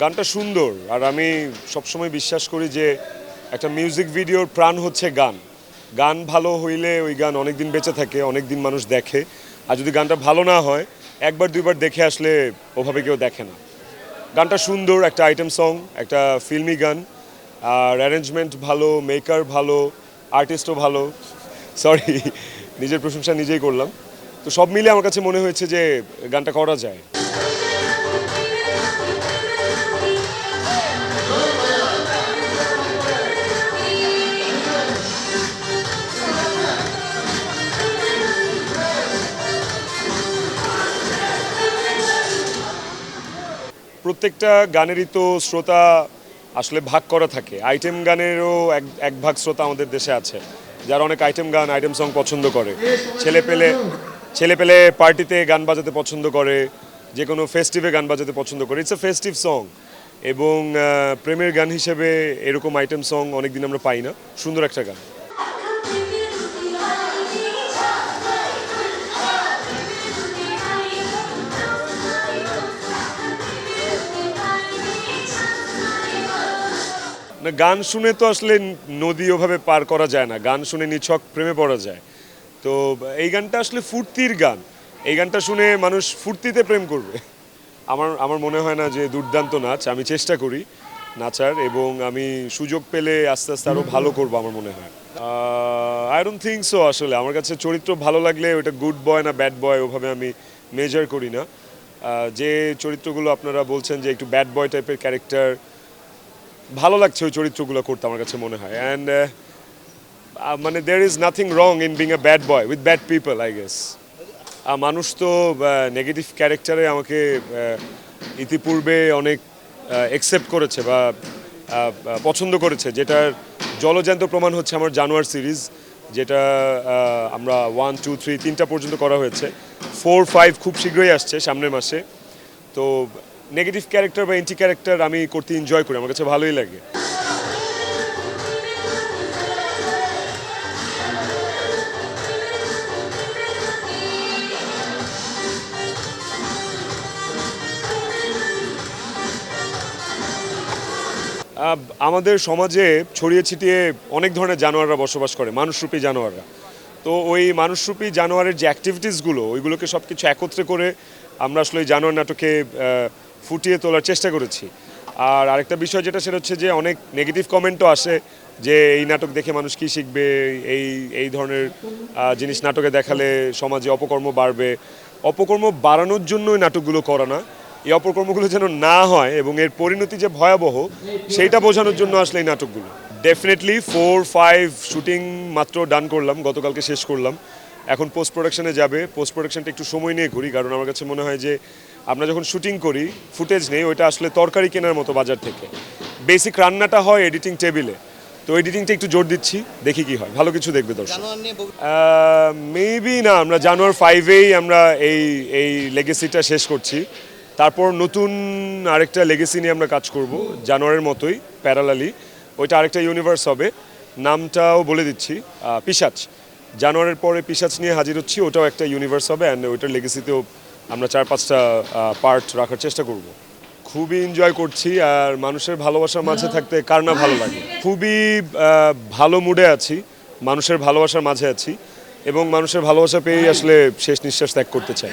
গানটা সুন্দর, আর আমি সবসময় বিশ্বাস করি যে একটা মিউজিক ভিডিওর প্রাণ হচ্ছে গান। গান ভালো হইলে ওই গান অনেক দিন বেঁচে থাকে অনেক দিন মানুষ দেখে। আর যদি গানটা ভালো না হয়, একবার দুইবার দেখে আসলে ওভাবে কেউ দেখে না। গানটা সুন্দর, একটা আইটেম সং একটা ফিল্মি গান। আর অ্যারেঞ্জমেন্ট ভালো মেকার ভালো আর্টিস্টও ভালো। সরি নিজের প্রশংসা নিজেই করলাম। তো সব মিলে আমার কাছে মনে হয়েছে যে গানটা করা যায়। প্রত্যেকটা গানেরই তো শ্রোতা আসলে ভাগ করা থাকে। আইটেম গানেরও এক এক ভাগ শ্রোতা আমাদের দেশে আছে। যারা অনেক আইটেম গান আইটেম সং পছন্দ করে। ছেলে পেলে ছেলে পেলে পার্টিতে গান বাজাতে পছন্দ করে যে কোনো ফেস্টিভে গান বাজাতে পছন্দ করে। ইটস এ ফেস্টিভ সং এবং প্রেমের গান হিসেবে এরকম আইটেম সং অনেকদিন আমরা পাই না। সুন্দর একটা গান। না, গান শুনে তো আসলে নদী ওভাবে পার করা যায় না। গান শুনে নিছক প্রেমে পড়া যায়। তো এই গানটা আসলে ফুর্তির গান। এই গানটা শুনে মানুষ ফুর্তিতে প্রেম করবে। আমার আমার মনে হয় না যে দুর্দান্ত নাচ, আমি চেষ্টা করি নাচার এবং আমি সুযোগ পেলে আস্তে আস্তে আরও ভালো করব আমার মনে হয়। আই ডোন্ট থিঙ্ক সো আসলে। আমার কাছে চরিত্র ভালো লাগলে ওটা গুড বয় না ব্যাড বয় ওভাবে আমি মেজার করি না। যে চরিত্রগুলো আপনারা বলছেন যে একটু ব্যাড বয় টাইপের ক্যারেক্টার ভালো লাগছে ওই চরিত্রগুলো করতে আমার কাছে মনে হয়। অ্যান্ড মানে there is nothing wrong in being a bad boy with bad people I guess মানুষ তো নেগেটিভ ক্যারেক্টারে আমাকে ইতিপূর্বে অনেক একসেপ্ট করেছে বা পছন্দ করেছে। যেটার জলজ্যান্ত প্রমাণ হচ্ছে আমার জানোয়ার সিরিজ যেটা আমরা ওয়ান টু থ্রি তিনটা পর্যন্ত করা হয়েছে। ফোর ফাইভ খুব শীঘ্রই আসছে সামনের মাসে। তো নেগেটিভ ক্যারেক্টার বা এন্টি ক্যারেক্টার আমি করতে এনজয় করি, আমার কাছে ভালোই লাগে। আমাদের সমাজে ছড়িয়ে ছিটিয়ে অনেক ধরনের জানোয়াররা বসবাস করে, মানুষরূপী জানোয়াররা। তো ওই মানুষরূপী জানোয়ারের যে অ্যাক্টিভিটিসগুলো ওইগুলোকে সব কিছু একত্রে করে আমরা আসলে ওই জানোয়ার নাটকে ফুটিয়ে তোলার চেষ্টা করেছি। আর আরেকটা বিষয় যেটা, সেটা হচ্ছে যে অনেক নেগেটিভ কমেন্টও আসে যে এই নাটক দেখে মানুষ কী শিখবে, এই এই ধরনের জিনিস নাটকে দেখালে সমাজে অপকর্ম বাড়বে। অপকর্ম বাড়ানোর জন্য ওই নাটকগুলো করা না। এই অপকর্মগুলো যেন না হয় এবং এর পরিণতি যে ভয়াবহ, সেইটা বোঝানোর জন্য আসলে এই নাটকগুলো। ডেফিনেটলি ফোর ফাইভ শুটিং মাত্র ডান করলাম, গতকালকে শেষ করলাম। এখন পোস্ট প্রোডাকশনে যাবে। পোস্ট প্রোডাকশনটা একটু সময় নিয়ে ঘুরি কারণ আমার কাছে মনে হয় যে আমরা যখন শুটিং করি ফুটেজ নেই ওইটা আসলে তরকারি কেনার মতো বাজার থেকে। বেসিক রান্নাটা হয় এডিটিং টেবিলে তো এডিটিংটা একটু জোর দিচ্ছি দেখি কি হয়। ভালো কিছু দেখবে দর্শক। মেবি না আমরা জানুয়ারি ফাইভেই আমরা এই এই লেগেসিটা শেষ করছি। তারপর নতুন আরেকটা লেগেসি নিয়ে আমরা কাজ করব জানুয়ারির মতোই প্যারালালি ওইটা আরেকটা ইউনিভার্স হবে। নামটাও বলে দিচ্ছি পিশাচ। জানুয়ারির পরে পিশাচ নিয়ে হাজির হচ্ছি ওটাও একটা ইউনিভার্স হবে অ্যান্ড ওইটার লেগেসিতেও আমরা চার পাঁচটা পার্ট রাখার চেষ্টা করব। খুবই এনজয় করছি আর মানুষের ভালোবাসার মাঝে থাকতে কার না ভালো লাগে। খুবই ভালো মুডে আছি, মানুষের ভালোবাসার মাঝে আছি এবং মানুষের ভালোবাসা পেয়েই আসলে শেষ নিঃশ্বাস ত্যাগ করতে চাই।